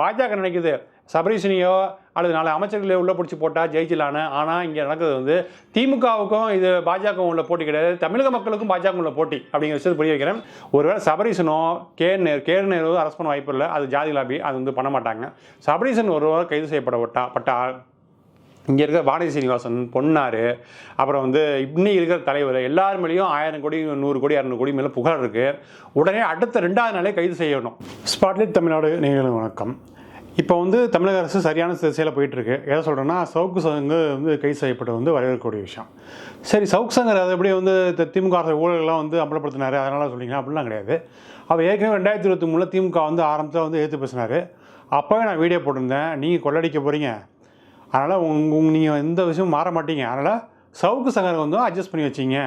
பாஜக நினைக்குது. சபரீஷனையோ அல்லது நாலு அமைச்சர்களையோ உள்ளே பிடிச்சி போட்டால் ஜெயிச்சலான்னு ஆனால் இங்கே நடக்கிறது வந்து திமுகவுக்கும் இது பாஜக உள்ள போட்டி கிடையாது. தமிழக மக்களுக்கும் பாஜக உள்ள போட்டி அப்படிங்கிற விஷயத்தை புரிய வைக்கிறேன். ஒருவேளை சபரீசனோ கே நேர் கேர் நேரோ அரசு பண்ண வாய்ப்பு இல்லை. அது ஜாதி லாபி அது வந்து பண்ண மாட்டாங்க. சபரீசன் ஒருவர் கைது செய்யப்பட விட்டா பட்ட இங்கே இருக்கிற வானதி சீனிவாசன் பொன்னார் அப்புறம் வந்து இன்னி இருக்கிற தலைவர் எல்லார் மேலேயும் ஆயிரம் கோடி நூறு கோடி இரநூறு கோடி மேலே புகழ் இருக்குது உடனே அடுத்த ரெண்டாவது நாளே கைது செய்யணும். ஸ்பாட்லைட் தமிழ்நாடு நேயர்களுக்கு வணக்கம். இப்போ வந்து தமிழக அரசு சரியான திசையில் போயிட்டுருக்கு. எதை சொல்கிறேன்னா சவுக்கு சங்கு வந்து கைது செய்யப்பட்டு வந்து வரவேற்கக்கூடிய விஷயம். சரி சவுக்கு சங்கர் அதை எப்படி வந்து திமுக அரசு ஊழலெல்லாம் வந்து அம்பலப்படுத்தினார். அதனால் சொல்லிங்க அப்படிலாம் கிடையாது. அவர் ஏற்கனவே ரெண்டாயிரத்தி இருபத்தி மூணில் திமுக வந்து ஆரம்பத்தில் வந்து எதிர்த்து பேசினார். அப்போவே நான் வீடியோ போட்டிருந்தேன். நீங்கள் கொள்ளடிக்க போகிறீங்க அதனால் உங்க நீங்கள் எந்த விஷயமும் மாற மாட்டீங்க. அதனால் சவுக்கு சங்கரை வந்து அட்ஜஸ்ட் பண்ணி வச்சிங்க.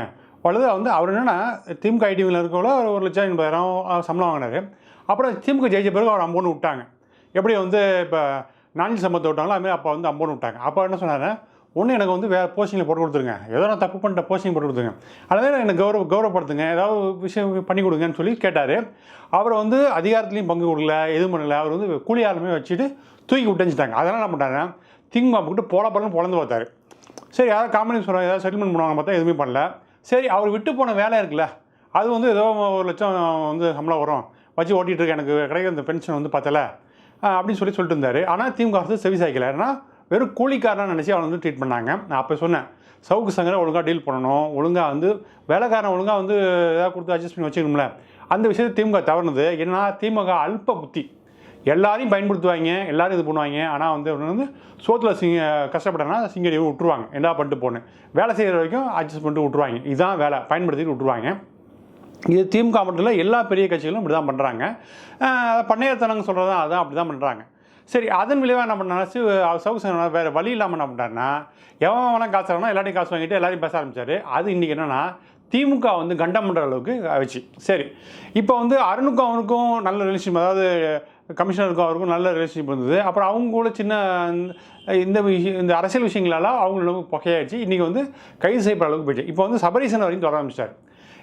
அல்லது வந்து அவர் என்னென்னா திமுக ஐடிவியில் இருக்கவங்கள ஒரு ஒரு லட்சம் எண்பதாயிரம் சம்பளம் வாங்கினார். அப்புறம் திமுக ஜெயிச்ச பிறகு அவர் அம்போன்னு விட்டாங்க. எப்படி வந்து இப்போ நாஞ்சி சம்பளத்தை விட்டாங்களோ அதுமாதிரி அப்போ வந்து அம்போன்னு விட்டாங்க. அப்போ என்ன சொன்னார்? ஒன்று எனக்கு வந்து வேறு போஸ்டிங்கில் போட்டு கொடுத்துருங்க. ஏதோ நான் தப்பு பண்ணிட்ட போஸ்டிங் போட்டு கொடுத்துருங்க. அதாவது எனக்கு கௌரவ கௌரவப்படுத்துங்க. ஏதாவது விஷயம் பண்ணி கொடுங்கன்னு சொல்லி கேட்டார். அவர் வந்து அதிகாரத்துலேயும் பங்கு கொடுக்கல எதுவும் பண்ணல. அவர் வந்து கூலி ஆளுமே வச்சுட்டு தூக்கி விட்டுஞ்சிட்டாங்க அதெல்லாம் என்ன பண்ணுறாங்க திமுக போட்டு போல பலன்னு பிறந்து பார்த்தாரு. சரி யாராவது காமெடி சொல்கிறாங்க ஏதாவது செட்டில்மெண்ட் பண்ணுவாங்க பார்த்தா எதுவுமே பண்ணல. சரி அவர் விட்டு போன வேலை இருக்குல்ல அது வந்து ஏதோ ஒரு லட்சம் வந்து சம்பளம் வரும். வச்சு ஓட்டிகிட்டு எனக்கு கிடைக்கிற இந்த பென்ஷன் வந்து பத்தல. அப்படின்னு சொல்லி சொல்லிட்டு இருந்தார். ஆனால் திமுக அரசு செவி சாய்க்கல. ஏன்னா வெறும் கூலிக்காரனாக நினச்சி அவனை வந்து ட்ரீட் பண்ணாங்க. நான் அப்போ சொன்னேன் சவுக்கு சங்கரை ஒழுங்காக டீல் பண்ணணும். ஒழுங்காக வந்து வேலைக்காரன் ஒழுங்காக வந்து ஏதாவது கொடுத்து அட்ஜஸ்ட் பண்ணி வச்சுக்கணும்ல. அந்த விஷயத்தை திமுக தவறுனது. ஏன்னா திமுக அல்ப புத்தி. எல்லாரையும் பயன்படுத்துவாங்க எல்லாரும் இது பண்ணுவாங்க. ஆனால் வந்து அவனுங்க வந்து சோத்தில் சிங்க கஷ்டப்பட்டனா சிங்கடி விட்டுருவாங்க. என்ன பண்ணிட்டு போகணும் வேலை செய்கிற வரைக்கும் அட்ஜஸ்ட் பண்ணிட்டு விட்டுருவாங்க. இதுதான் வேலை. பயன்படுத்திட்டு விட்டுருவாங்க. இது திமுக மட்டும் இல்லை எல்லா பெரிய கட்சிகளும் இப்படி தான் பண்ணுறாங்க பண்ணையத்தனங்க சொல்கிறது அதான் அப்படி தான் பண்ணுறாங்க சரி அதன் விளைவாக என்ன பண்ணா சவுக்கு வேறு வழி இல்லாமல் என்ன பண்ணுறாருன்னா எவன் வேணால் காசு வேணா எல்லாரையும் காசு வாங்கிட்டு எல்லாரையும் பேச ஆரம்பித்தார் அது இன்றைக்கி என்னென்னா திமுக வந்து கண்டம் பண்ணுற அளவுக்கு வச்சு சரி இப்போ வந்து அருணுக்கும் அவனுக்கும் நல்ல ரிலேஷன் அதாவது கமிஷனருக்கும் அவருக்கும் நல்ல ரிலேஷன்ஷிப் இருந்தது. அப்புறம் அவங்க கூட சின்ன இந்த விஷயம் இந்த அரசியல் விஷயங்களால அவங்களுக்கு புகையாயிடுச்சு. இன்றைக்கி வந்து கைது செய்யப்படுற அளவுக்கு போயிடுச்சு. இப்போ வந்து சபரீசன் வரைக்கும் தொடர ஆரம்பிச்சிட்டார்.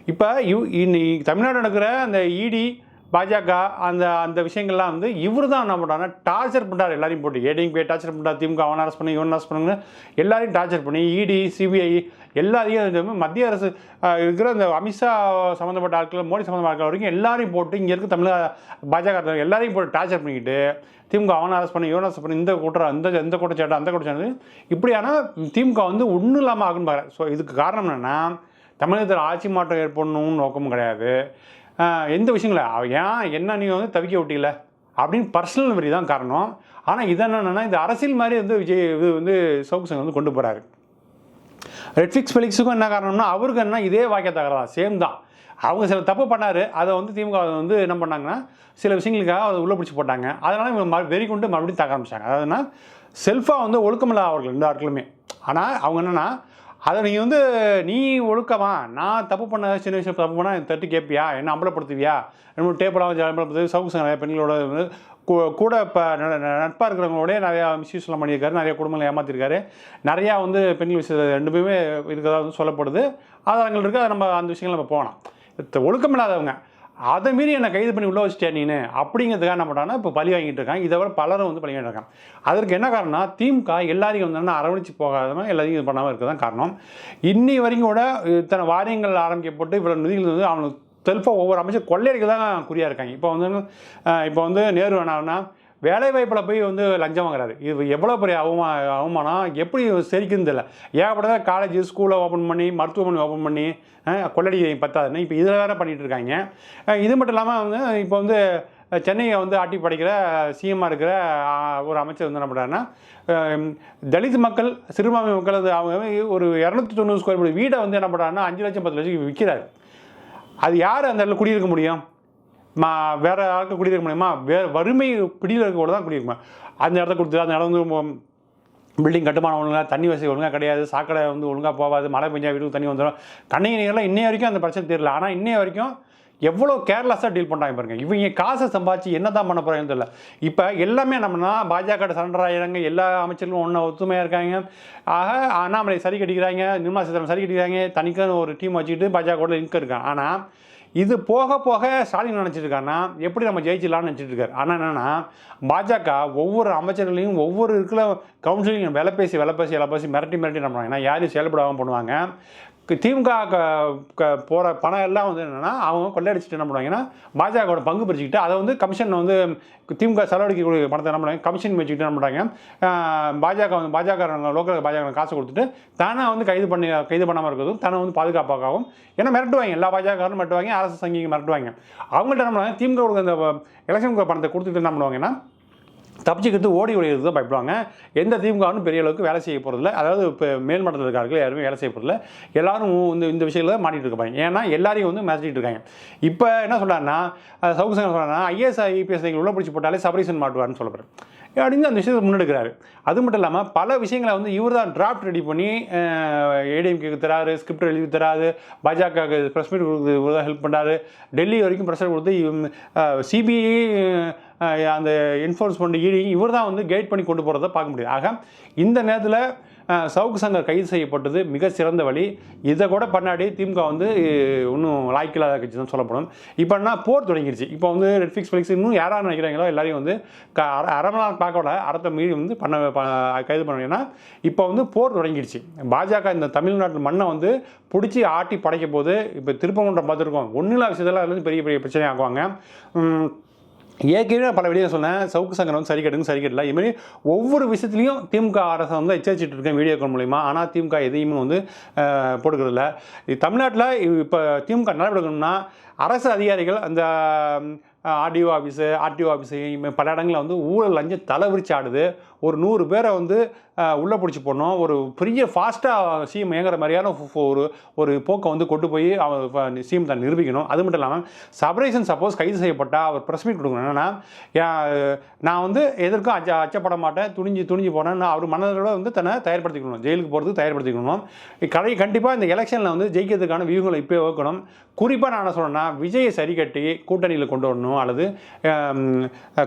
இப்போ இவ் இன்னைக்கு தமிழ்நாடு நடக்கிற அந்த இடி பாஜக அந்த அந்த விஷயங்கள்லாம் வந்து இவர் தான் என்ன பண்ணுறாங்கன்னா டார்ச்சர் பண்ணுறாரு எல்லாரையும் போட்டு. ஏடிங் போய் டார்ச்சர் பண்ணுறாரு திமுக அவன் அரசு பண்ணி இவன் அரசு பண்ணுங்க எல்லாரையும் டார்ச்சர் பண்ணி இடி சிபிஐ எல்லாரையும் மத்திய அரசு இருக்கிற இந்த அமித்ஷா சம்மந்தப்பட்ட ஆட்கள் மோடி சம்மந்தப்பட்ட ஆட்கள் வரைக்கும் எல்லாரையும் போட்டு இங்கே இருக்க தமிழக பாஜக எல்லாரையும் போட்டு டார்ச்சர் பண்ணிக்கிட்டு திமுக அவன் அரசு பண்ணி இவனை அரசு பண்ணி இந்த கூட்டம் இந்த இந்த குற்றச்சாட்டு அந்த குற்றச்சாட்டு இப்படியான திமுக வந்து ஒன்றும் இல்லாமல் ஆகுன்னு பாரு ஸோ இதுக்கு காரணம் என்னென்னா தமிழகத்தில் ஆட்சி மாற்றம் ஏற்படணும்னு நோக்கமும் கிடையாது. எந்த விஷயங்கள ஏன் என்ன நீங்கள் வந்து தவிக்க விட்டீங்கள அப்படின்னு பர்சனல் மாதிரி தான் காரணம். ஆனால் இது என்னென்னா இந்த அரசியல் மாதிரி வந்து விஜய் இது வந்து சவுக்கு வந்து கொண்டு போகிறாரு ரெட்ஃபிக்ஸ் ஃபெலிக்ஸுக்கும் என்ன காரணம்னா அவருக்கு என்ன இதே வாக்கிய தகராறு. சேம் தான். அவங்க சில தப்பு பண்ணார். அதை வந்து திமுக வந்து என்ன பண்ணாங்கன்னா சில விஷயங்களுக்காக அதை உள்ளே பிடிச்சி போட்டாங்க. அதனால் இவங்க வெறி கொண்டு மறுபடியும் தக ஆரம்பிச்சாங்க அதாவதுன்னா செல்ஃபாக வந்து ஒழுக்கமில்ல அவர்கள் ரெண்டு ஆட்களுமே. ஆனால் அவங்க என்னென்னா அதை நீங்கள் வந்து நீ ஒழுக்கமா நான் தப்பு பண்ண சின்ன விஷயம் தப்பு பண்ணால் தட்டு கேட்பியா என்ன அம்பலப்படுத்துவியா? என்னோட டேப்பெல்லாம் வச்சு அம்பலப்படுத்து சவுக்கு நிறைய பெண்களோட வந்து கூ- கூட இப்போ நட்பாக இருக்கிறவங்களோடய நிறையா மிஸ்யூஸ்லாம் பண்ணியிருக்காரு. நிறைய குடும்பங்களை ஏமாற்றிருக்காரு நிறையா வந்து பெண்கள் விஷயத்தில் ரெண்டுமே இருக்கிறதா வந்து சொல்லப்படுது. ஆதாரங்கள் இருக்குது அதை நம்ம அந்த விஷயங்கள் நம்ம போகலாம். ஒழுக்கம் இல்லாதவங்க. அதை மீறி என்னை கைது பண்ணி உள்ளே வச்சுட்டே நீனு? அப்படிங்கிறதுக்காக என்ன பண்ணுறாங்கன்னா இப்போ பழி வாங்கிட்டு இருக்காங்க. இதை விட பலரும் வந்து பழி வாங்கிட்டு இருக்காங்க. அதற்கு என்ன காரணம்னா திமுக எல்லாரையும் வந்து அரவணைச்சு போகாதவங்க எல்லாத்தையும் இது பண்ணாமல் இருக்க தான் காரணம். இன்னி வரைக்கும் கூட இத்தனை வாரியங்கள் ஆரம்பிக்கப்பட்டு இவ்வளோ நிதிகள் வந்து அவனுக்கு செல்ஃபாக ஒவ்வொரு அமைச்சர் கொள்ளையடிக்க தான் குறியாக இருக்காங்க. இப்போ வந்து இப்போ வந்து நேரு வேணாம்னா வேலை வாய்ப்பில் போய் வந்து லஞ்சம் வாங்குறாரு. இது எவ்வளோ பெரிய அவமா அவமானம்? எப்படி சரிக்குன்னு தெரியல. ஏகப்பட்ட காலேஜ் ஸ்கூலை ஓப்பன் பண்ணி மருத்துவமனை ஓப்பன் பண்ணி கொள்ளடி பத்தாதுன்னு இப்போ இதில் வேறு பண்ணிகிட்டு இருக்காங்க. இது மட்டும் இல்லாமல் வந்து இப்போ வந்து சென்னையை வந்து ஆட்டி படைக்கிற சிஎம்மாக இருக்கிற ஒரு அமைச்சர் வந்து என்ன பண்ணுறாருன்னா தலித் மக்கள் சிறுபான்மை மக்கள் அது அவங்க ஒரு இரநூத்தி தொண்ணூறு ஸ்கொயர் ஃபீட் வீடை வந்து என்ன பண்ணுறாருன்னா அஞ்சு லட்சம் பத்து லட்சம் விற்கிறாரு அது யார் அந்த இடத்துல குடியிருக்க முடியும்? வேறு யாருக்கும் குடியிருக்க முடியுமா? வேறு வறுமை பிடியில் இருக்க கூட தான் குடியிருக்குமா? அந்த இடத்த கொடுத்து அந்த இடம் வந்து பில்டிங் கட்டுமானம் ஒழுங்காக தண்ணி வசதி ஒழுங்காக கிடையாது சாக்கடை வந்து ஒழுங்காக போகாது மழை பெஞ்சா வீட்டுக்கு தண்ணி வந்துடும் கண்ணகி நீரில் இன்னைய வரைக்கும் அந்த பிரச்சனை தெரியல. ஆனால் இன்னைய வரைக்கும் எவ்வளோ கேர்லெஸ்ஸாக டீல் பண்ணுறாங்க பாருங்க. இவங்க காசை சம்பாதிச்சு என்ன தான் பண்ண போகிறாங்கன்னு தெரியல. இப்போ எல்லாமே நம்மனா பாஜக சரண்டர் ஆகிறாங்க எல்லா அமைச்சர்களும் ஒன்றா ஒத்துமையாக இருக்காங்க. ஆக அண்ணாமலை சரி கட்டிக்கிறாங்க நிர்மலா சீதாராமன் சரி கட்டிக்கிறாங்க தனிக்கான ஒரு டீம் வச்சுக்கிட்டு பாஜக கூட லிங்க் இருக்காங்க ஆனால் இது போக போக ஸ்டாலின் நினச்சிட்டுருக்காருன்னா எப்படி நம்ம ஜெயிச்சிடலாம்னு நினச்சிட்டு இருக்காரு. ஆனால் என்னென்னா பாஜக ஒவ்வொரு அமைச்சர்களையும் ஒவ்வொரு இருக்கிற கவுன்சிலிங் விலை பேசி விலை பேசி விலை பேசி மிரட்டி மிரட்டி என்ன ஏன்னா யாரையும் செயல்படாமல் பண்ணுவாங்க. திமுக போகிற பணம் எல்லாம் வந்து என்னென்னா அவங்க கொள்ளையடிச்சிட்டு என்ன பண்ணுவாங்கன்னா பாஜகவோட பங்கு பிரிச்சுக்கிட்டு அதை வந்து கமிஷன் வந்து திமுக செலவழிக்கக்கூடிய பணத்தை என்ன பண்ணுவாங்க கமிஷன் வச்சுக்கிட்டு என்ன பண்ணுறாங்க பாஜக வந்து பாஜக லோக்கல் பாஜக காசு கொடுத்துட்டு தானே வந்து கைது பண்ணி கைது பண்ணாமல் இருக்கிறதும் தானே வந்து பாதுகாப்பாகவும் ஏன்னா மிரட்டுவாங்க எல்லா பாஜகரும் மிரட்டுவாங்க அரசு சங்கிங்க மிரட்டுவாங்க. அவங்கள்ட்ட என்ன பண்ணுவாங்க திமுக கொடுக்குற அந்த எலெக்ஷன் பணத்தை கொடுத்துட்டு என்ன பண்ணுவாங்கன்னா தப்பிச்சுக்கிட்டு ஓடி ஒழிகிறது தான் பயப்படுவாங்க. எந்த திமுகவும் பெரிய அளவுக்கு வேலை செய்ய போகிறதில்ல அதாவது இப்போ மேல்மட்டத்தில் இருக்கார்கள் யாருமே வேலை செய்ய போகிறதில்ல எல்லாரும் இந்த இந்த விஷயத்தில் மாட்டிகிட்டு இருப்பாங்க ஏன்னா எல்லாரையும் வந்து மிரட்டிட்டு இருக்காங்க. இப்போ என்ன சொல்கிறாருன்னா சவுக்கு சங்கம் சொல்கிறாருன்னா ஐஏஎஸ் ஐபிஎஸ் நீங்கள் உள்ள பிடிச்சி போட்டாலே சபரீசன் மாட்டுவார்னு சொல்ல அப்படின்னு அந்த விஷயத்தை முன்னெடுக்கிறாரு. அது மட்டும் இல்லாமல் பல விஷயங்களை வந்து இவர் தான் டிராஃப்ட் ரெடி பண்ணி ஏடிஎம்கேக்கு தராரு ஸ்கிரிப்ட் எழுதி தராரு பாஜக ப்ரெஸ் மீட் கொடுத்து இவர் தான் ஹெல்ப் பண்ணுறாரு டெல்லி வரைக்கும் ப்ரெஷர் கொடுத்து சிபிஐ அந்த என்ஃபோர்ஸ்மெண்ட் ஈடி இவர் தான் வந்து கைட் பண்ணி கொண்டு போகிறத பார்க்க முடியுது ஆக இந்த நேரத்தில் சவுக்கு சங்கர் கைது செய்யப்பட்டது மிக சிறந்த வழி. இதை கூட பண்ணாடி திமுக வந்து இன்னும் லாய்க்கில்லாத கட்சி தான் சொல்லப்படும். இப்போ என்ன போர் தொடங்கிருச்சு. இப்போ வந்து நெட்ஃப்ளிக்ஸ் ஃபிளிக்ஸ் இன்னும் யாராக நினைக்கிறாங்களோ எல்லாரையும் வந்து க அரை மணி நேரம் பார்க்க விட அறத்தை மீறி வந்து பண்ண ப- கைது பண்ண இப்போ வந்து போர் தொடங்கிடுச்சு பாஜக இந்த தமிழ்நாட்டு மண்ணை வந்து பிடிச்சி ஆட்டி படைக்கும் போது இப்போ திருப்பங்குன்றம் பார்த்துருக்கோம். ஒன்றும் இல்லாத விஷயத்தில் அதுல பெரிய பெரிய பிரச்சனை ஆகுவாங்க ஏற்கனவே நான் பல வீடியோ சொன்னேன் சவுக்கு சங்கர் வந்து சரி கட்டுங்க சரி கட்டல. இதுமாதிரி ஒவ்வொரு விஷயத்துலையும் திமுக அரசை வந்து எச்சரிச்சிட்டு இருக்கேன் வீடியோக்கள் மூலிமா ஆனால் திமுக எதையுமே வந்து போடுக்கிறதில்ல போட்டுக்கிறதில்ல. இது தமிழ்நாட்டில் இப்போ திமுக நடவடிக்கணும்னா அரசு அதிகாரிகள் அந்த ஆர்டிஓ ஆஃபீஸு ஆர்டிஓ ஆஃபீஸு பல இடங்களில் வந்து ஊழல் லஞ்சம் தலை ஆடுது. ஒரு நூறு பேரை வந்து உள்ளே பிடிச்சி போடணும். ஒரு பெரிய ஃபாஸ்ட்டாக சிஎம் இயங்குற மாதிரியான ஃபு- ஒரு ஒரு போக்கை வந்து கொண்டு போய் அவர் சிஎம் தான் நிரூபிக்கணும். அது மட்டும் இல்லாமல் சபரேஷன் சப்போஸ் கைது செய்யப்பட்டால் அவர் ப்ரெஸ் மீட் கொடுக்கணும். என்னன்னா நான் வந்து எதற்கும் அச்ச அச்சப்பட மாட்டேன் துணிஞ்சு துணிஞ்சு போனேன். நான் அவர் மனதோட வந்து தன்னை தயார்படுத்திக்கணும் ஜெயிலுக்கு போகிறதுக்கு தயார்படுத்திக்கணும் கடையை கண்டிப்பாக இந்த எலெக்ஷனில் வந்து ஜெயிக்கிறதுக்கான வியூகங்களை இப்போ வைக்கணும் குறிப்பாக நான் என்ன சொன்னேன்னா விஜயை சரி கட்டி கூட்டணியில் கொண்டு வரணும். அல்லது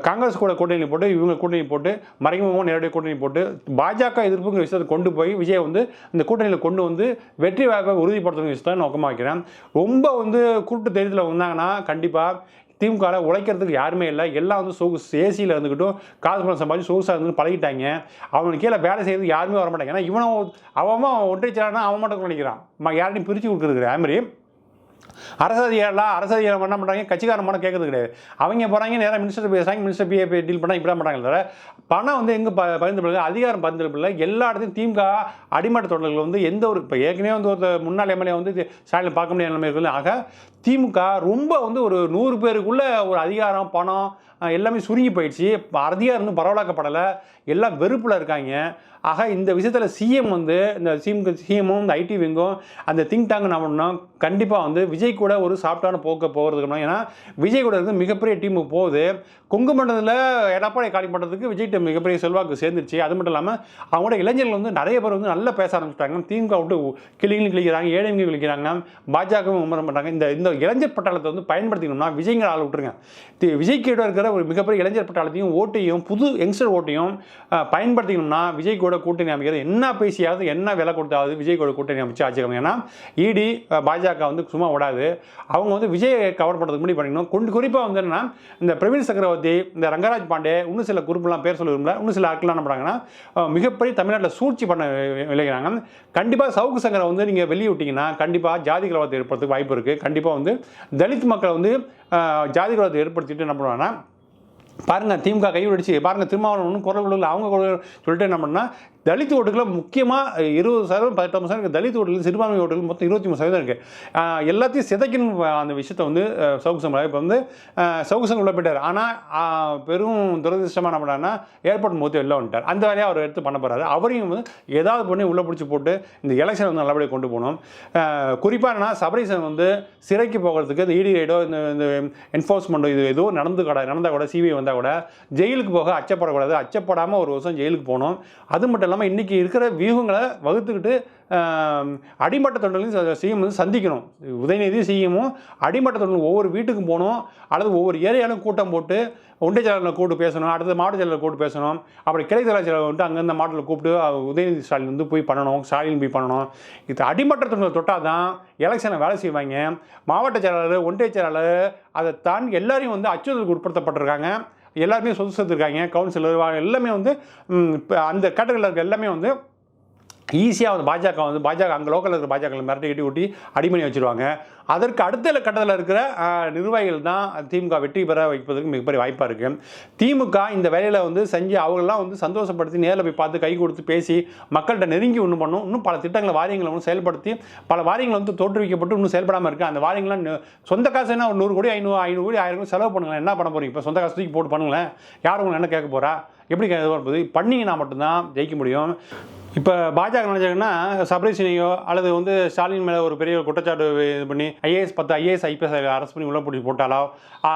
காங்கிரஸ் கூட கூட்டணி போட்டு இவங்க கூட்டணி போட்டு மறைமுகமாக நேரடியாக கூட்டணி போட்டு பாஜக எதிர்ப்புங்கிற விஷயத்தை கொண்டு போய் விஜயை வந்து இந்த கூட்டணியில் கொண்டு வந்து வெற்றி வாய்ப்பை உறுதிப்படுத்துகிற விஷயத்தை நோக்கமாக வைக்கிறேன். ரொம்ப வந்து கூட்டு தேர்தலில் வந்தாங்கன்னா கண்டிப்பாக திமுகவில் உழைக்கிறதுக்கு யாருமே இல்லை. எல்லாம் வந்து சொகுசு ஏசியில் இருந்துக்கிட்டும் காசு பணம் சம்பாதிச்சு சொகுசாக இருந்து பழகிட்டாங்க. அவனுக்கு கீழே வேலை செய்யறதுக்கு யாருமே வர மாட்டாங்க ஏன்னா இவனும் அவன் ஒன்றைச்சானா அவன் மட்டும் நினைக்கிறான். யாரையும் பிரித்து கொடுக்குறது அது மாதிரி அரசு அரசதிகாரம் பண்ண மாட்டாங்க கட்சிக்காரன் பணம் கேட்கறது கிடையாது. அவங்க போகிறாங்க நேராக மினிஸ்டர் பேசுகிறாங்க மினிஸ்டர் பிஏ டீல் பண்ணால் இப்படி மாட்டாங்க தவிர பணம் வந்து எங்கே ப பகிர்ந்து அதிகாரம் பகிர்ந்து எல்லா இடத்தையும் திமுக அடிமட்ட தொடர்கள் வந்து எந்த ஒரு இப்போ ஏற்கனவே வந்து ஒரு முன்னாள் எம்எல்ஏ வந்து ஸ்டாலின் பார்க்க முடியாத நிலைமை இருக்குது ஆக திமுக ரொம்ப வந்து ஒரு நூறு பேருக்குள்ளே ஒரு அதிகாரம் பணம் எல்லாமே சுருங்கி போயிடுச்சு. இப்ப அதிகாரம் பரவலாக்கப்படலை. எல்லாம் வெறுப்பில் இருக்காங்க. ஆக இந்த விஷயத்தில் சிஎம் வந்து இந்த சிஎம் சிஎம்மும் இந்த ஐடி விங்கும் அந்த திங்க் டேங்க் என்ன பண்ணோம் கண்டிப்பாக வந்து விஜய் கூட ஒரு சாஃப்டான போக்க போகிறதுக்கு ஏன்னா விஜய் கூட இருந்து மிகப்பெரிய டீம் போகுது. கொங்கு மண்டலத்தில் எடப்பாடி காலி பண்ணுறதுக்கு விஜய்கிட்ட மிகப்பெரிய செல்வாக்கு சேர்ந்துருச்சு. அது மட்டும் இல்லாமல் அவங்களோட இளைஞர்கள் வந்து நிறைய பேர் வந்து நல்லா பேச ஆரம்பிச்சிட்டாங்க. திமுக விட்டு கிளிங்களும் கிளிக்கிறாங்க ஏழைங்க கிளிக்கிறாங்க பாஜகவும் விமர்சனம் பண்ணுறாங்க இந்த இந்த இளைஞர் பட்டாளத்தை வந்து பயன்படுத்திக்கணும்னா விஜய்ங்கிற ஆள் விட்டுருங்க. தி- விஜய் கிட்ட இருக்கிற ஒரு மிகப்பெரிய இளைஞர் பட்டாளத்தையும் ஓட்டையும் புது யங்ஸ்டர் ஓட்டையும் பயன்படுத்திக்கணும்னா விஜய் கூட கூட்டணி அமைக்கிறது. என்ன பேசியாவது என்ன விலை கொடுத்தாவது விஜய் கூட கூட்டணி அமைச்சு ஆச்சுக்கணும் ஏன்னா இடி பாஜக வந்து சும்மா விடாது அவங்க வந்து விஜயை கவர் பண்ணுறதுக்கு முன்னாடி பண்ணிக்கணும். கொண்டு குறிப்பாக வந்து என்னன்னா இந்த பிரவீன் சக்கரவர்த்தி இந்த ரங்கராஜ் பாண்டே இன்னும் சில குரூப்லாம் பேர் சொல்ல விரும்பல இன்னும் சில ஆட்கள்லாம் என்ன பண்ணுறாங்கன்னா மிகப்பெரிய தமிழ்நாட்டில் சூழ்ச்சி பண்ண விளைகிறாங்க கண்டிப்பாக சவுக்கு சங்கரை வந்து நீங்கள் வெளியே விட்டிங்கன்னா கண்டிப்பாக ஜாதி கலவரத்தை ஏற்படுறதுக்கு வாய்ப்பு இருக்குது கண்டிப்பாக வந்து தலித் மக்களை வந்து ஜாதி கலவரத்தை ஏற்படுத்திட்டு என்ன பண்ணுவாங்கன்னா பாருங்க திமுக கைவிடிச்சு பாருங்க திருமாவளவன் ஒன்றும் குரல் கொடுக்கல அவங்க சொல்லிட்டு என்ன பண்ணால் தலித் ஓட்டுகளை முக்கியமாக இருபது சதவீதம் பதினெட்டு சதவீதம் தலித் ஓட்டுகள் சிறுபான்மை ஓட்டுகள் மொத்தம் இருபத்தி மூணு சதவீதம் இருக்குது எல்லாத்தையும் சிதைக்கணும் அந்த விஷயத்தை வந்து அஹ், சவுக்கு சங்கர் இப்போ வந்து அஹ், சவுக்கு சங்கர் உள்ள போயிட்டார். ஆனால் பெரும் துரதிருஷ்டமான என்ன பண்ணாருன்னா ஏர்போர்ட் மூத்தி வெளில வந்துட்டார். அந்த வேலையை அவர் எடுத்து பண்ண போகிறாரு அவரையும் வந்து ஏதாவது பண்ணி உள்ளே பிடிச்சி போட்டு இந்த எலெக்ஷன் வந்து நல்லபடியாக கொண்டு போகணும். குறிப்பாக என்னன்னா சபரீசன் வந்து சிறைக்கு போகிறதுக்கு இந்த இடி ரைடோ இந்த இந்த என்ஃபோர்ஸ்மெண்ட்டோ இது ஏதோ நடந்து கூட நடந்தால் கூட சிபிஐ வந்தால் கூட ஜெயிலுக்கு போக அச்சப்படக்கூடாது. அச்சப்படாமல் ஒரு வருஷம் ஜெயிலுக்கு போகணும். அது மட்டும் இல்லாமல் இன்றைக்கி இருக்கிற வியூகங்களை வகுத்துக்கிட்டு அடிமட்ட தொண்டர்களையும் சிஎம் வந்து சந்திக்கணும். உதயநிதி சிஎம்மும் அடிமட்ட தொண்டர்கள் ஒவ்வொரு வீட்டுக்கும் போகணும் அல்லது ஒவ்வொரு ஏரியாலும் கூட்டம் போட்டு ஒன்றிய செயலாளர்களை கூப்பிட்டு பேசணும் அடுத்த மாவட்ட செயலாளர் கூப்பிட்டு பேசணும் அப்படி கிளை தலைவர் வந்துட்டு அங்கந்த மாவட்டத்தில் கூப்பிட்டு உதயநிதி ஸ்டாலின் வந்து போய் பண்ணணும் ஸ்டாலின் போய் பண்ணணும். இது அடிமட்ட தொண்டர்கள் தொட்டால் தான் எலெக்ஷனை வேலை செய்வாங்க. மாவட்ட செயலாளர் ஒன்றிய செயலாளர் அதை தான் எல்லாரையும் வந்து அச்சுறுத்தலுக்கு உட்படுத்தப்பட்டிருக்காங்க. எல்லாருமே சொத்து சேர்த்துருக்காங்க கவுன்சிலர் வா- எல்லாமே வந்து அந்த கேட்டகரியில் இருக்க எல்லாமே வந்து ஈஸியாக வந்து பாஜக வந்து பாஜக அங்கே லோக்கலில் இருக்கிற பாஜக மிரட்டி கட்டி ஊட்டி அடிமணி வச்சுருவாங்க. அதற்கு அடுத்த கட்டத்தில் இருக்கிற நிர்வாகிகள் தான் திமுக வெற்றி பெற வைப்பதற்கு மிகப்பெரிய வாய்ப்பாக இருக்குது திமுக இந்த வேலையில் வந்து செஞ்சு அவங்களெலாம் வந்து சந்தோஷப்படுத்தி நேரில் போய் பார்த்து கை கொடுத்து பேசி மக்கள்கிட்ட நெருங்கி ஒன்று பண்ணும் இன்னும் பல திட்டங்களை வாரியங்களை வந்து செயல்படுத்தி பல வாரியங்கள் வந்து தோற்றுவிக்கப்பட்டு இன்னும் செயல்படாமல் இருக்குது அந்த வாரியங்கள்லாம் சொந்த காசு என்ன ஒரு நூறு கோடி ஐநூறு ஐநூறு கோடி ஆயிரம் கோடி செலவு பண்ணுங்களேன். என்ன பண்ண போகிறீங்க இப்போ சொந்த காசு தூக்கி போட்டு பண்ணுங்களேன். யார் உங்களை என்ன கேட்க போகிறா எப்படி கே- இது பண்ணிங்கன்னா மட்டும்தான் ஜெயிக்க முடியும். இப்போ பாஜக நினைச்சாங்கன்னா சபரீஷனையோ அல்லது வந்து ஸ்டாலின் மேலே ஒரு பெரிய குற்றச்சாட்டு இது பண்ணி ஐஏஎஸ் பத்து ஐஏஎஸ் ஐபிஎஸ் அரெஸ்ட் பண்ணி உள்ள பிடிச்சி போட்டாலோ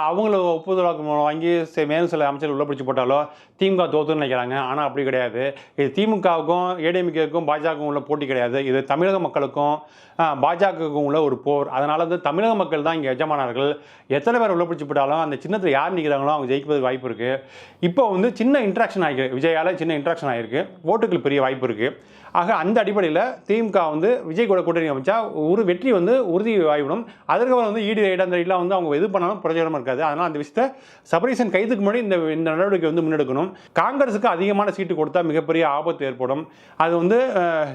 அவங்கள ஒப்புதலாக்கு மூலம் வாங்கி சே- மேலும் சில அமைச்சர்கள் உள்ள பிடிச்சி போட்டாலோ திமுக தோத்துன்னு நினைக்கிறாங்க. ஆனால் அப்படி கிடையாது. இது திமுகவுக்கும் ஏடிஎம்கேக்கும் பாஜகவுக்கும் உள்ள போட்டி கிடையாது. இது தமிழக மக்களுக்கும் பாஜகவுக்கும் உள்ள ஒரு போர். அதனால வந்து தமிழக மக்கள் தான் இங்கே எஜமானார்கள். எத்தனை பேர் உள்ள பிடிச்சி போட்டாலும் அந்த சின்னத்தில் யார் நிற்கிறாங்களோ அவங்க ஜெயிப்பதுக்கு வாய்ப்பு இருக்குது இப்போ வந்து சின்ன இன்ட்ராக்ஷன் ஆகிருக்கு விஜயால சின்ன இன்ட்ராக்ஷன் ஆகிருக்கு ஓட்டுகள் பெரிய வாய்ப்பு இருக்குது ஆக அந்த அடிப்படையில் திமுக வந்து விஜய் கூட கூட்டணி அமைச்சா ஒரு வெற்றி வந்து உறுதி ஆகிவிடும் அதற்கப்புறம் வந்து ஈடு இடந்தடிலாம் வந்து அவங்க இது பண்ணாலும் பிரச்சனமாக இருக்காது. அதனால் அந்த விஷயத்தை சபரீசன் கைதுக்கு முன்னாடி இந்த இந்த நடவடிக்கை வந்து முன்னெடுக்கணும். காங்கிரஸுக்கு அதிகமான சீட்டு கொடுத்தா மிகப்பெரிய ஆபத்து ஏற்படும். அது வந்து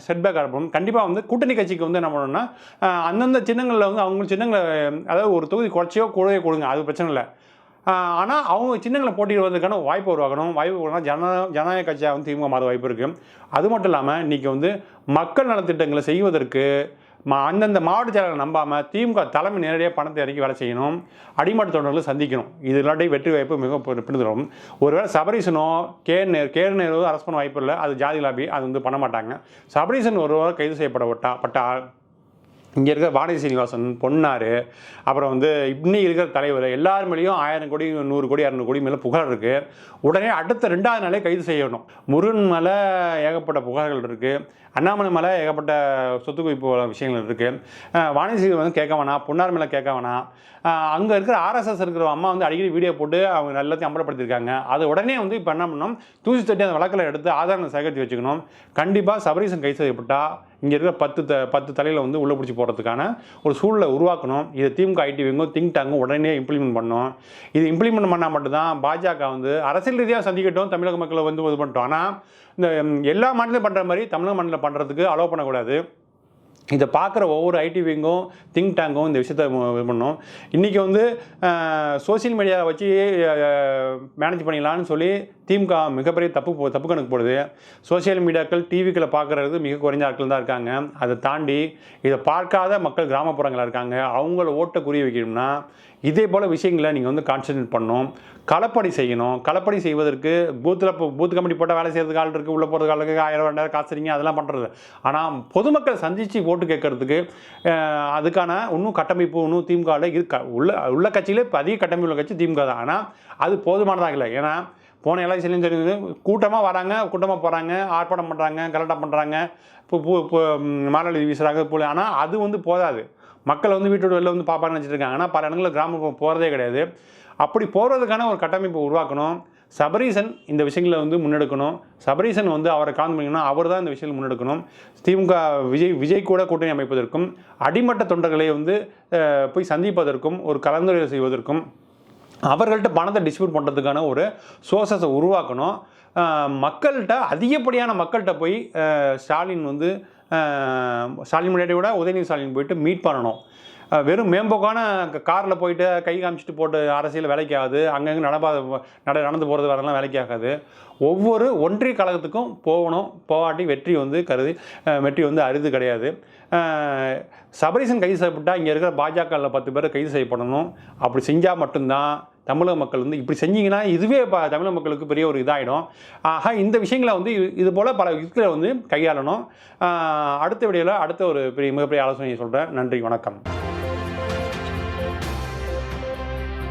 செட்பேக் ஏற்படும். கண்டிப்பாக வந்து கூட்டணி கட்சிக்கு வந்து என்ன பண்ணணும்னா அந்தந்த சின்னங்களில் வந்து அவங்க சின்னங்களை அதாவது ஒரு தொகுதி குறைச்சியோ கூடவே கொடுங்க. அது பிரச்சனை இல்லை. ஆனால் அவங்க சின்னங்களை போட்டியிடுவதற்கான வாய்ப்பு உருவாக்கணும். வாய்ப்பு உருவாக்கணும் ஜன ஜனநாயக கட்சியாக வந்து திமுக மாற வாய்ப்பு இருக்குது அது மட்டும் இல்லாமல் இன்றைக்கி வந்து மக்கள் நலத்திட்டங்களை செய்வதற்கு மா அந்தந்த மாவட்ட செயலாளர் நம்பாமல் திமுக தலைமை நேரடியாக பணத்தை இறக்கி வேலை செய்யணும். அடிமட்ட தொண்டர்களை சந்திக்கணும். இது இல்லாட்டி வெற்றி வாய்ப்பு மிக பின்தரும் ஒருவேளை சபரீசனோ கேர் நேர் கேர் நேரோ அரசு பண்ண வாய்ப்பு இல்லை. அது ஜாதி லாபி அது வந்து பண்ண மாட்டாங்க. சபரீசன் ஒருவர் கைது செய்யப்பட விட்டா பட்டா இங்கே இருக்கிற வானதி சீனிவாசன் பொன்னார் அப்புறம் வந்து இன்னைக்கு இருக்கிற தலைவர் எல்லார் மேலேயும் ஆயிரம் கோடி நூறு கோடி இரநூறு கோடி மேலே புகார் இருக்குது உடனே அடுத்த ரெண்டாவது நாளே கைது செய்யணும். முருகன் மேலே ஏகப்பட்ட புகார்கள் இருக்குது அண்ணாமலை மேலே ஏகப்பட்ட சொத்து குவிப்பு விஷயங்கள் இருக்குது வாணிசிகள் வந்து கேட்க வேணாம் பொன்னார் மேலே கேட்க வேணாம். அங்கே இருக்கிற ஆர்எஸ்எஸ் இருக்கிற அம்மா வந்து அடிக்கடி வீடியோ போட்டு அவங்க எல்லாத்தையும் அம்பலப்படுத்தியிருக்காங்க. அது உடனே வந்து இப்போ என்ன பண்ணணும் தூசி தட்டி அந்த வழக்கில் எடுத்து ஆதாரங்களை சேகரித்து வச்சுக்கணும். கண்டிப்பாக சபரீசன் கை செய்யப்பட்டால் இங்கே இருக்கிற பத்து த பத்து தலையில் வந்து உள்ளே பிடிச்சி போகிறதுக்கான ஒரு சூழலை உருவாக்கணும். இதை திமுக ஐடிவிங்கும் திங்க் டேங்கும் உடனே இம்ப்ளிமெண்ட் பண்ணணும் இது இம்ப்ளிமெண்ட் பண்ணால் மட்டும்தான் பாஜக வந்து அரசியல் ரீதியாக சந்திக்கட்டும் தமிழக மக்களை வந்து இது பண்ணிட்டோம். ஆனால் இந்த எல்லா மாநிலம் பண்ணுற மாதிரி தமிழக மாநிலம் பண்ணுறதுக்கு அலோவ் பண்ணக்கூடாது. இதை பார்க்குற ஒவ்வொரு ஐடிவிங்கும் திங்க் டேங்கும் இந்த விஷயத்தை இது பண்ணும். இன்றைக்கி வந்து சோஷியல் மீடியாவை வச்சு மேனேஜ் பண்ணிக்கலான்னு சொல்லி திமுக மிகப்பெரிய தப்பு போ தப்பு கணக்கு போடுது. சோஷியல் மீடியாக்கள் டிவிக்களை பார்க்குறது மிக குறைஞ்ச ஆட்கள் தான் இருக்காங்க. அதை தாண்டி இதை பார்க்காத மக்கள் கிராமப்புறங்களாக இருக்காங்க. அவங்கள ஓட்டை குறி வைக்கணும்னா இதே போல் விஷயங்களை நீங்கள் வந்து கான்சன்ட்ரேட் பண்ணணும். களப்பணி செய்யணும். களப்பணி செய்வதற்கு பூத்தில் இப்போ பூத் கமிட்டி போட்டால் வேலை செய்கிறதுக்கு ஆள் இருக்குது உள்ளே போகிறதுக்கு ஆள் இருக்குது ஆயிரம் ரெண்டாயிரம் காசு சரிங்க அதெல்லாம் பண்ணுறது ஆனால் பொதுமக்கள் சந்தித்து ஓட்டு கேட்கறதுக்கு அதுக்கான இன்னும் கட்டமைப்பு இன்னும் திமுகவில் க உள்ள உள்ள கட்சியிலே இப்போ அதிக கட்டமைப்பு உள்ள கட்சி திமுக தான். ஆனால் அது போதுமானதாக இல்லை. ஏன்னா போன எலெக்ஷன்லையும் தெரியுது கூட்டமாக வராங்க கூட்டமாக போகிறாங்க ஆர்ப்பாட்டம் பண்ணுறாங்க கலட்டம் பண்ணுறாங்க இப்போ பூ பூ வீசுகிறாங்க போல. ஆனால் அது வந்து போதாது. மக்கள் வந்து வீட்டோட வெளில வந்து பார்ப்பான்னு நினச்சிட்டு ஆனால் பல இடங்களில் கிராமப்புறம் போகிறதே கிடையாது. அப்படி போகிறதுக்கான ஒரு கட்டமைப்பு உருவாக்கணும். சபரீசன் இந்த விஷயங்களை வந்து முன்னெடுக்கணும். சபரீசன் வந்து அவரை கான் பண்ணிங்கன்னா அவர் தான் இந்த விஷயங்கள் முன்னெடுக்கணும். திமுக விஜய் விஜய் கூட கூட்டணி அமைப்பதற்கும் அடிமட்ட தொண்டர்களை வந்து போய் சந்திப்பதற்கும் ஒரு கலந்துரையாடல் செய்வதற்கும் அவர்கள்ட்ட பணத்தை டிஸ்ட்ரிபியூட் பண்ணுறதுக்கான ஒரு சோர்சஸை உருவாக்கணும். மக்கள்கிட்ட அதிகப்படியான மக்கள்கிட்ட போய் ஸ்டாலின் வந்து ஸ்டாலின் முன்னாடி கூட உதயநிதி ஸ்டாலின் போயிட்டு மீட் பண்ணணும். வெறும் மேம்போக்கான காரில் போயிட்டு கை காமிச்சிட்டு போட்டு அரசியல் வேலைக்கு ஆகுது அங்கங்கே நடப்பா நட நடந்து போகிறது வரலாம் வேலைக்கு ஆகாது ஒவ்வொரு ஒன்றிய கழகத்துக்கும் போகணும் போகாட்டி வெற்றி வந்து கருதி வெற்றி வந்து அரிது கிடையாது. சபரிசன் கைது செய்யப்பட்டால் இங்கே இருக்கிற பாஜகவில் பத்து பேர் கைது செய்யப்படணும். அப்படி செஞ்சால் மட்டும்தான் தமிழக மக்கள் வந்து இப்படி செஞ்சீங்கன்னா இதுவே இப்போ தமிழக மக்களுக்கு பெரிய ஒரு இதாகிடும் ஆக இந்த விஷயங்களை வந்து இது- போல் பல யுக்திகளை வந்து கையாளணும். அடுத்த வீடியோவில் அடுத்த ஒரு பெரிய மிகப்பெரிய ஆலோசனையை சொல்கிறேன் நன்றி வணக்கம்.